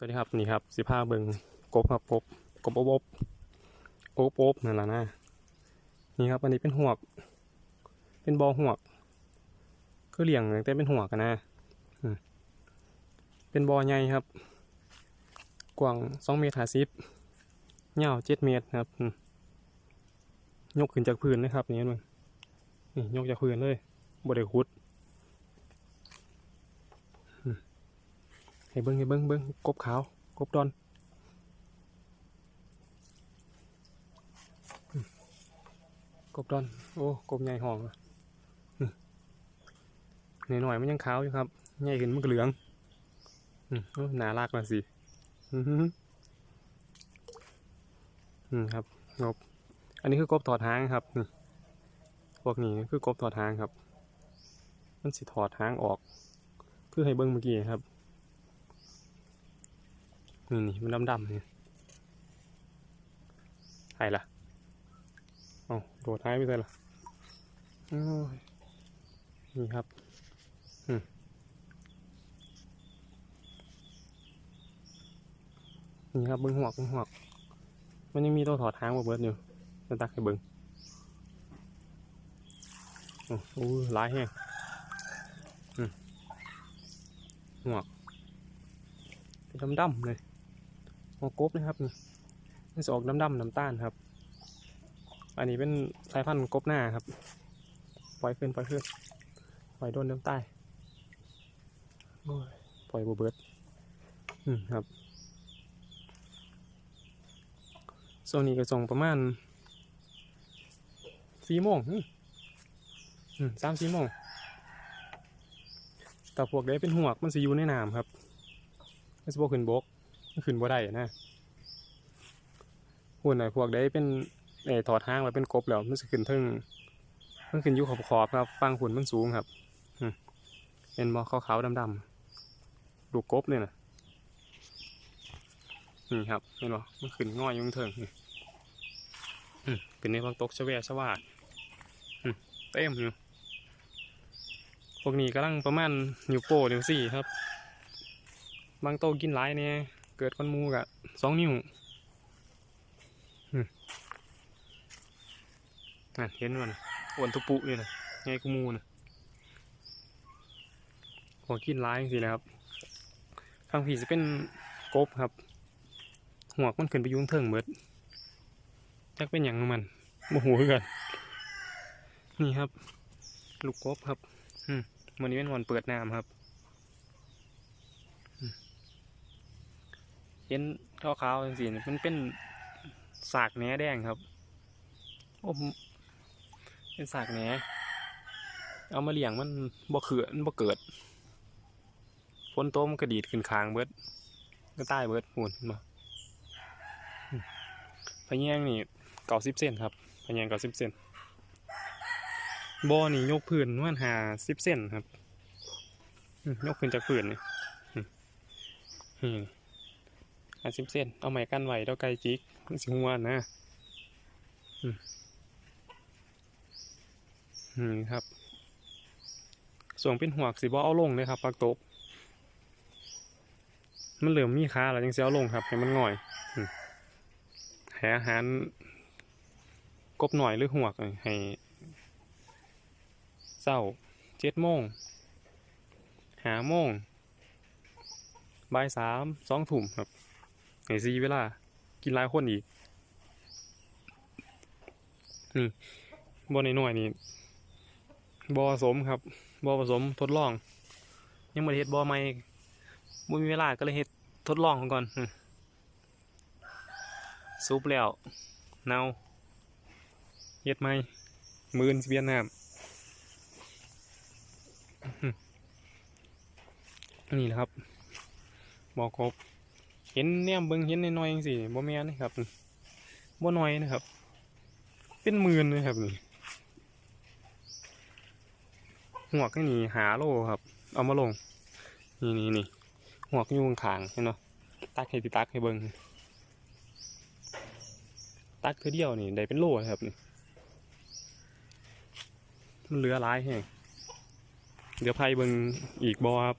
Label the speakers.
Speaker 1: สวัสดีครับนี่ครับสิผ้าเบิงกบครับกบกบอบบโอบโอบนั่นแหละนะนี่ครับอันนี้เป็นหวก เป็นบอหวกคือเลี้ยงตั้งแต่เป็นหวกันนะเป็นบอใหญ่ครับ กว้างสองเมตรหาสิบยาวเจ็ดเมตรครับ ยกขึ้นจากพื้นนะครับนี่มึงนี่ยกจากพื้นเลยบไดขุด ให้เบิ้งให้เบิ้งเบิ้งกบขาวกบดอนกบดอน โอ้กบใหญ่ห้องอะอืมหน่อยๆมันยังขาวอยู่ครับใหญ่ขึ้นมันก็เหลืองอืมหนาลากมาสิอือหืออืมครับกบอันนี้คือกบถอดหางครับนี่พวกนี้คือกบถอดหางครับ มันสิถอดหางออก เพื่อให้เบิ้งเมื่อกี้ครับ นี่นี่มันดำๆนี่ใครล่ะเอาโดดท้ายไปเลยล่ะโอ้ยนี่ครับอืมนี่ครับเบิ้งหัวกเบิ้งหัวกมันยังมีตัวถอดทางมาเบิดอยู่จะตักให้เบิ้งโอ้โหร้ายแห้งอืมหัวกเป็นดำๆเลย หัวกบนะครับนี่มันจะออกดำๆน้ำตาลครับ อันนี้เป็นสายพันธุ์กบหน้าครับ ปล่อยขึ้นปล่อยขึ้นปล่อยโดนน้ำใต้โอ้ยปล่อยบเบิดอืมครับโซนนี้ก็ส่งประมาณสี่โมงอืมสามสี่โมงแต่พวกได้เป็นหัวกมันสิอยู่ในน้ำครับมันสิบขึ้นบก ขึ้นบ่ได้นะหุ่นไหนพวกได้เป็นเออถอดห้างไว้เป็นกบแล้วมันจะขึ้นเทึงมันขึ้นอยู่ขอบขอบครับฟังหุ่นมันสูงครับเป็นมอขาวๆดำๆลูกบเนี่ยนะนี่ครับเห็นบ่มันขึ้นง่อยยุ่งเทิงนี่อืมเป็นในบางตกชะแวชะวาดเต็มอยู่พวกนี้กำลังประมาณนิ้วโป้นิ้วสี่ครับ บางโตกินหลายเนี่ย เกิดคนมูกะสองนิ้วอืมนั่นเห็นมันอ้วนตุปุเลยนะไงกูมูนะหัวกินหลายสินะครับทางผีจะเป็นกบครับ หัวมันขึ้นไปยุ่ข้งเทิงเบิดจักเป็นอย่างมันโมโหกันนี่ครับ ลูกกบครับ อืมวันนี้เป็นวันเปิดน้ำครับ เห็นขาวๆจังสีมันเป็นสากแหนแดงครับโอ้เป็นสากแหนเอามาเลี้ยงมันบ่เขื่อนบ่เกิดฝนโตมนกระดีดขึ้นคางเบิดก็ใต้เบิดปูนมาพะแยงนี่เก้าสิบเซนครับพะแยงเก้าสิบเซนบ่อนี่ยกพื้นมันหาสิบเซนครับยกขึ้นจากพื้นนี่ ห้าสิบเซนเอาไม้กั้นไหว้แล้วไกลจิกมันสิหัวนะอืมครับ ส่วนเป็นหัวกสิบ่เอาลงเลยครับปลากตบมันเหลือมมีขาแล้วยังเสียเอาลงครับ ให้มันง่อยอให้อาหารกบหน่อยหรือหัวกให้เศร้าเจ็ดโมงหาโมงบ่ายสามสองทุ่มครับ ไอซีเวลา กินหลายคนอีกนี่บอในหน่อยนี่บอผสมครับบอผสมทดลอง ยังไม่เฮ็ดบอใหม่บ่มีเวลาก็เลยเฮ็ดทดลองก่อนซุปแล้วเนาเฮ็ดใหมมือนสิเวียนน้ำอื้อหือนี่แหละครับบอกครบ เห็นแนมเบิ่งเห็นน้อยๆจังซี่บ่แม่นนะครับบ่น้อยนะครับ เป็นหมื่นเลยครับนี่หัวกนี่หาโลครับ เอามาลง นี่นี่นี่หัวกอยู่ข้างๆเห็นบ่ตักให้ติตักให้เบิ่งตักคือเดียวนี่ได้เป็นโลครับนี่มันเหลือหลายแฮงเดี๋ยวไผเบิ่งอีกบ่ครับ